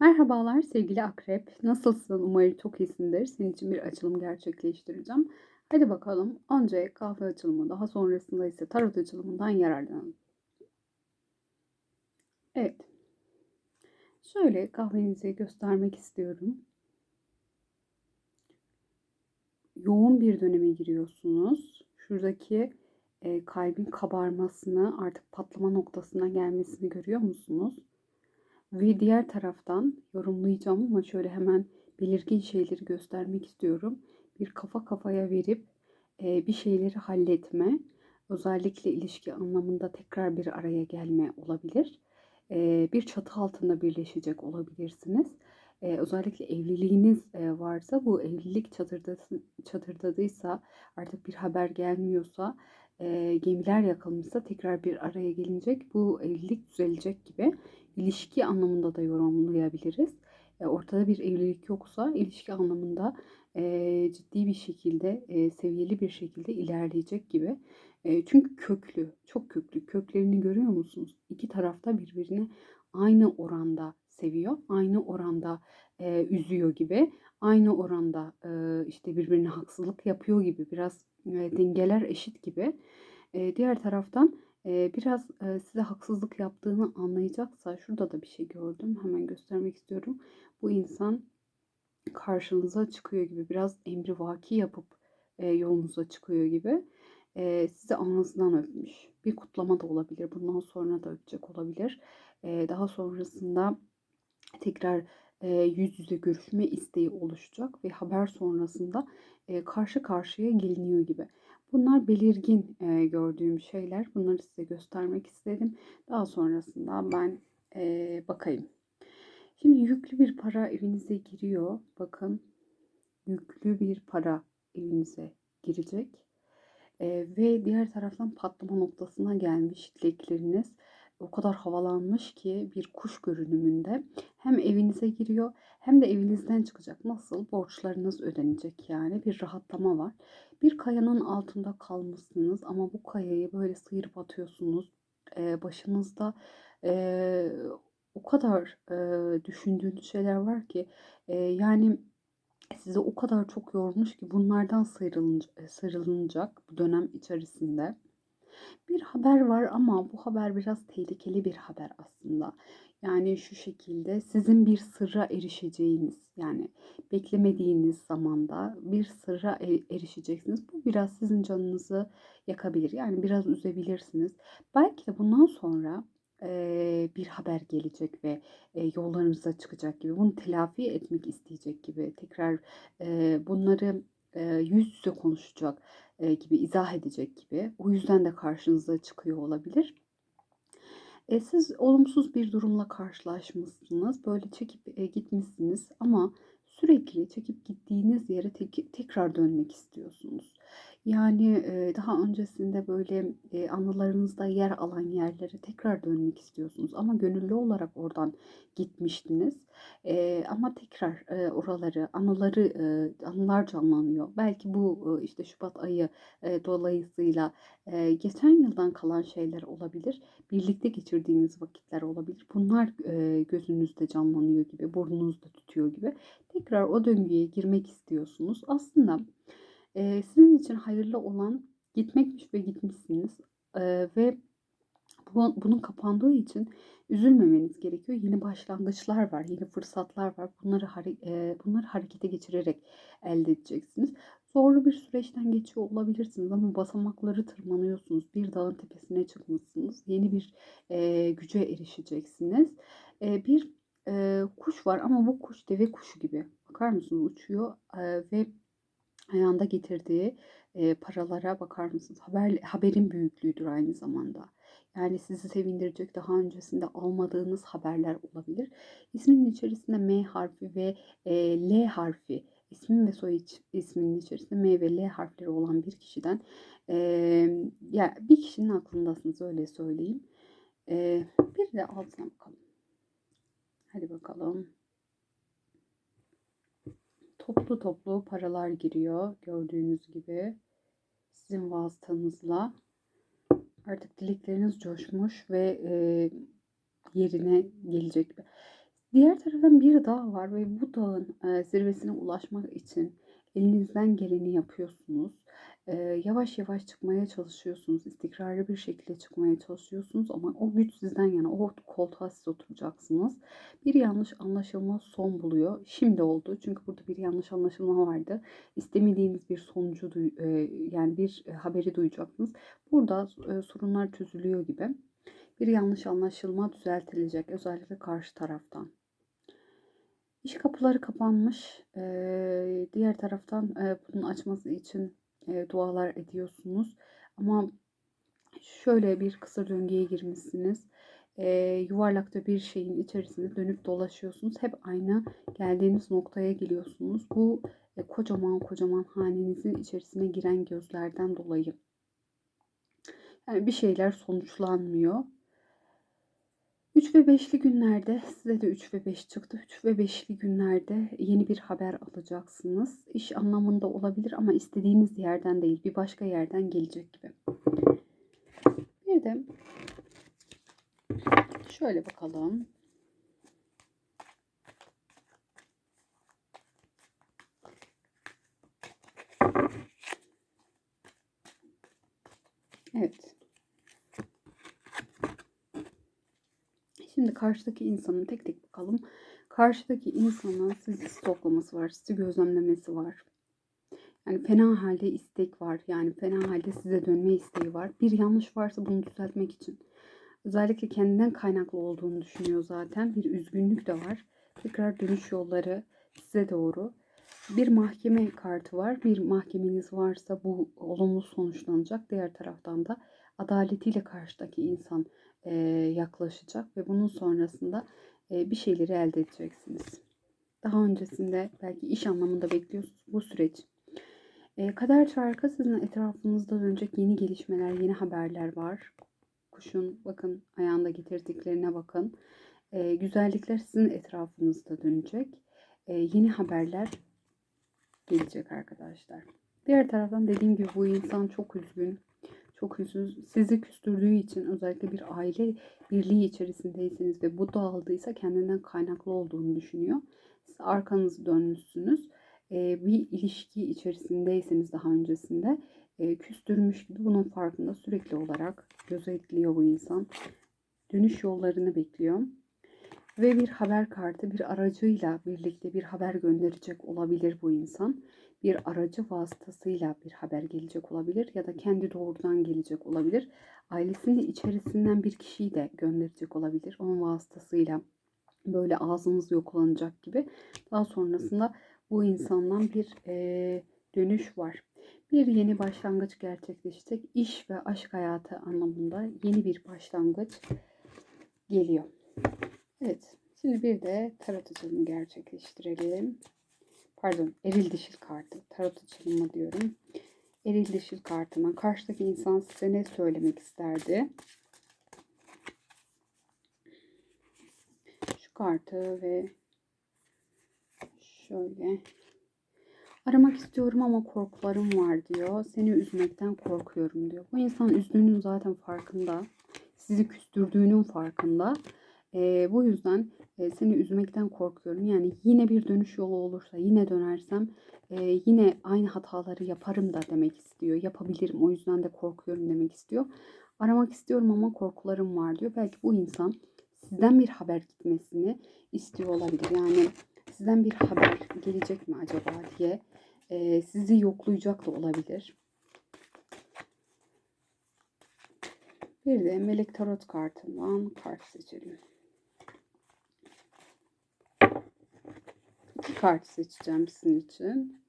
Merhabalar sevgili akrep. Nasılsın? Umarım çok iyisindir. Senin için bir açılım gerçekleştireceğim. Hadi bakalım. Önce kahve açılımı, daha sonrasında ise tarot açılımından yararlanalım. Evet. Şöyle kahvenizi göstermek istiyorum. Yoğun bir döneme giriyorsunuz. Şuradaki e, kalbin kabarmasını, artık patlama noktasına gelmesini görüyor musunuz? Ve diğer taraftan yorumlayacağım ama şöyle hemen belirgin şeyleri göstermek istiyorum. Bir kafa kafaya verip e, bir şeyleri halletme, özellikle ilişki anlamında tekrar bir araya gelme olabilir. E, bir çatı altında birleşecek olabilirsiniz. E, özellikle evliliğiniz varsa bu evlilik çadırdadı, çadırdadıysa artık bir haber gelmiyorsa gemiler yakılmışsa tekrar bir araya gelinecek. Bu evlilik düzelecek gibi ilişki anlamında da yorumlayabiliriz. E, ortada bir evlilik yoksa ilişki anlamında e, ciddi bir şekilde, e, seviyeli bir şekilde ilerleyecek gibi. E, çünkü köklü, çok köklü. Köklerini görüyor musunuz? İki tarafta birbirini aynı oranda seviyor, aynı oranda üzüyor gibi, aynı oranda işte birbirine haksızlık yapıyor gibi. Biraz dengeler eşit gibi. Diğer taraftan biraz size haksızlık yaptığını anlayacaksa şurada da bir şey gördüm. Hemen göstermek istiyorum. Bu insan karşınıza çıkıyor gibi biraz emrivaki yapıp yolunuza çıkıyor gibi. Sizi ağzından öpmüş. Bir kutlama da olabilir. Bundan sonra da öpecek olabilir. Daha sonrasında tekrar yüz yüze görüşme isteği oluşacak ve haber sonrasında karşı karşıya geliniyor gibi. Bunlar belirgin e, gördüğüm şeyler. Bunları size göstermek istedim. Daha sonrasında ben e, bakayım. Şimdi yüklü bir para evinize giriyor. Bakın yüklü bir para evinize girecek. E, ve diğer taraftan patlama noktasına gelmiş dilekleriniz o kadar havalanmış ki bir kuş görünümünde hem evinize giriyor hem de evinizden çıkacak. Nasıl? Borçlarınız ödenecek yani bir rahatlama var. Bir kayanın altında kalmışsınız ama bu kayayı böyle sıyırıp atıyorsunuz. Ee, başınızda e, o kadar e, düşündüğünüz şeyler var ki e, yani sizi o kadar çok yormuş ki bunlardan sıyrılınca, sıyrılınacak bu dönem içerisinde. Bir haber var ama bu haber biraz tehlikeli bir haber aslında. Yani şu şekilde sizin bir sırra erişeceğiniz yani beklemediğiniz zamanda bir sırra e, erişeceksiniz. Bu biraz sizin canınızı yakabilir. Yani biraz üzebilirsiniz. Belki de bundan sonra e, bir haber gelecek ve e, yollarınıza çıkacak gibi. Bunu telafi etmek isteyecek gibi. Tekrar bunları yüz yüze konuşacak gibi izah edecek gibi. O yüzden de karşınıza çıkıyor olabilir. E, siz olumsuz bir durumla karşılaşmışsınız. Böyle çekip e, gitmişsiniz ama sürekli çekip gittiğiniz yere tek, tekrar dönmek istiyorsunuz. Yani daha öncesinde böyle anılarınızda yer alan yerlere tekrar dönmek istiyorsunuz ama gönüllü olarak oradan gitmiştiniz. Ama tekrar oraları, anıları, anılar canlanıyor. Belki bu işte Şubat ayı dolayısıyla geçen yıldan kalan şeyler olabilir. Birlikte geçirdiğiniz vakitler olabilir. Bunlar gözünüzde canlanıyor gibi, burnunuzda tutuyor gibi. Tekrar o döngüye girmek istiyorsunuz. Aslında sizin için hayırlı olan gitmekmiş ve gitmişsiniz. Ve bu, bunun kapandığı için üzülmemeniz gerekiyor. Yeni başlangıçlar var, yeni fırsatlar var. Bunları bunları harekete geçirerek elde edeceksiniz. Zorlu bir süreçten geçiyor olabilirsiniz ama basamakları tırmanıyorsunuz. Bir dağın tepesine çıkmışsınız. Yeni bir e, güce erişeceksiniz. E, bir e, kuş var ama bu kuş deve kuşu gibi. Bakar mısınız? Uçuyor e, ve ayağında getirdiği e, paralara bakar mısınız? Haber, haberin büyüklüğüdür aynı zamanda. Yani sizi sevindirecek daha öncesinde almadığınız haberler olabilir. İsminin içerisinde M harfi ve e, L harfi ismin ve soy isminin içerisinde M ve L harfleri olan bir kişiden e, ya bir kişinin aklındasınız öyle söyleyeyim. E, bir de altına bakalım. Hadi bakalım toplu toplu paralar giriyor gördüğünüz gibi. Sizin vasıtanızla artık dilekleriniz coşmuş ve e, yerine gelecek. Diğer taraftan bir dağ var ve bu dağın e, zirvesine ulaşmak için elinizden geleni yapıyorsunuz. Yavaş yavaş çıkmaya çalışıyorsunuz. İstikrarlı bir şekilde çıkmaya çalışıyorsunuz ama o güç sizden yana. O koltuğa siz oturacaksınız. Bir yanlış anlaşılma son buluyor. Şimdi oldu. Çünkü burada bir yanlış anlaşılma vardı. İstemediğiniz bir sonucu yani bir haberi duyacaksınız. Burada sorunlar çözülüyor gibi. Bir yanlış anlaşılma düzeltilecek. Özellikle karşı taraftan. İş kapıları kapanmış. Ee, diğer taraftan e, bunun açması için e, dualar ediyorsunuz. Ama şöyle bir kısır döngüye girmişsiniz. E, yuvarlakta bir şeyin içerisinde dönüp dolaşıyorsunuz. Hep aynı geldiğiniz noktaya geliyorsunuz. Bu e, kocaman kocaman hanenizin içerisine giren gözlerden dolayı. Yani bir şeyler sonuçlanmıyor. 3 ve 5'li günlerde size de 3 ve 5 çıktı. 3 ve 5'li günlerde yeni bir haber alacaksınız. İş anlamında olabilir ama istediğiniz yerden değil, bir başka yerden gelecek gibi. Bir de şöyle bakalım. Evet. Şimdi karşıdaki insanın tek tek bakalım. Karşıdaki insanın sizi stoklaması var, sizi gözlemlemesi var. Yani fena halde istek var. Yani fena halde size dönme isteği var. Bir yanlış varsa bunu düzeltmek için. Özellikle kendinden kaynaklı olduğunu düşünüyor zaten. Bir üzgünlük de var. Tekrar dönüş yolları size doğru. Bir mahkeme kartı var. Bir mahkemeniz varsa bu olumlu sonuçlanacak. Diğer taraftan da adaletiyle karşıdaki insan yaklaşacak ve bunun sonrasında bir şeyleri elde edeceksiniz. Daha öncesinde belki iş anlamında bekliyorsunuz bu süreç. Kader çarkı sizin etrafınızda dönecek yeni gelişmeler, yeni haberler var. Kuşun bakın ayağında getirdiklerine bakın. Güzellikler sizin etrafınızda dönecek. Yeni haberler gelecek arkadaşlar. Diğer taraftan dediğim gibi bu insan çok üzgün çok üzüz, sizi küstürdüğü için özellikle bir aile birliği içerisindeyseniz ve bu dağıldıysa kendinden kaynaklı olduğunu düşünüyor. Siz arkanızı dönmüşsünüz. Ee, bir ilişki içerisindeyseniz daha öncesinde e, küstürmüş gibi bunun farkında sürekli olarak gözetliyor bu insan. Dönüş yollarını bekliyor. Ve bir haber kartı bir aracıyla birlikte bir haber gönderecek olabilir bu insan bir aracı vasıtasıyla bir haber gelecek olabilir ya da kendi doğrudan gelecek olabilir. Ailesinin içerisinden bir kişiyi de gönderecek olabilir. Onun vasıtasıyla böyle ağzınız yoklanacak gibi. Daha sonrasında bu insandan bir e, dönüş var. Bir yeni başlangıç gerçekleşecek. İş ve aşk hayatı anlamında yeni bir başlangıç geliyor. Evet. Şimdi bir de tarot açılımı gerçekleştirelim pardon eril dişil kartı. Tarot açılımı diyorum. Eril dişil kartıma karşıdaki insan size ne söylemek isterdi? Şu kartı ve şöyle aramak istiyorum ama korkularım var diyor. Seni üzmekten korkuyorum diyor. Bu insan üzdüğünün zaten farkında. Sizi küstürdüğünün farkında. E, bu yüzden e, seni üzmekten korkuyorum. Yani yine bir dönüş yolu olursa yine dönersem e, yine aynı hataları yaparım da demek istiyor. Yapabilirim o yüzden de korkuyorum demek istiyor. Aramak istiyorum ama korkularım var diyor. Belki bu insan sizden bir haber gitmesini istiyor olabilir. Yani sizden bir haber gelecek mi acaba diye e, sizi yoklayacak da olabilir. Bir de melek tarot kartından kart seçelim. iki kart seçeceğim sizin için.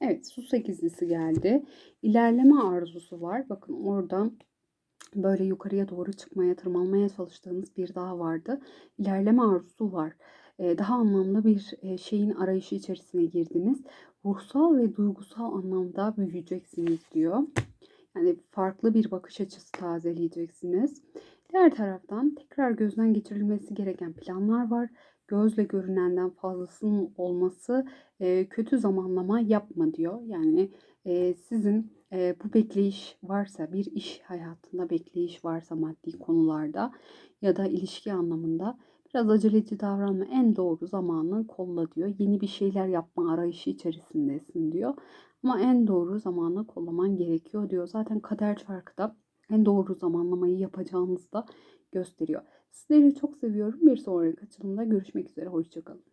Evet su sekizlisi geldi. İlerleme arzusu var. Bakın oradan böyle yukarıya doğru çıkmaya, tırmanmaya çalıştığınız bir dağ vardı. İlerleme arzusu var. Ee, daha anlamlı bir e, şeyin arayışı içerisine girdiniz. Ruhsal ve duygusal anlamda büyüyeceksiniz diyor. Yani farklı bir bakış açısı tazeleyeceksiniz. Diğer taraftan tekrar gözden geçirilmesi gereken planlar var. Gözle görünenden fazlasının olması e, kötü zamanlama yapma diyor. Yani e, sizin e, bu bekleyiş varsa, bir iş hayatında bekleyiş varsa maddi konularda ya da ilişki anlamında biraz aceleci davranma. En doğru zamanı kolla diyor. Yeni bir şeyler yapma arayışı içerisindesin diyor. Ama en doğru zamanı kollaman gerekiyor diyor. Zaten kader çarkı da en doğru zamanlamayı yapacağınızı da gösteriyor. Sizleri çok seviyorum. Bir sonraki açılımda görüşmek üzere. Hoşçakalın.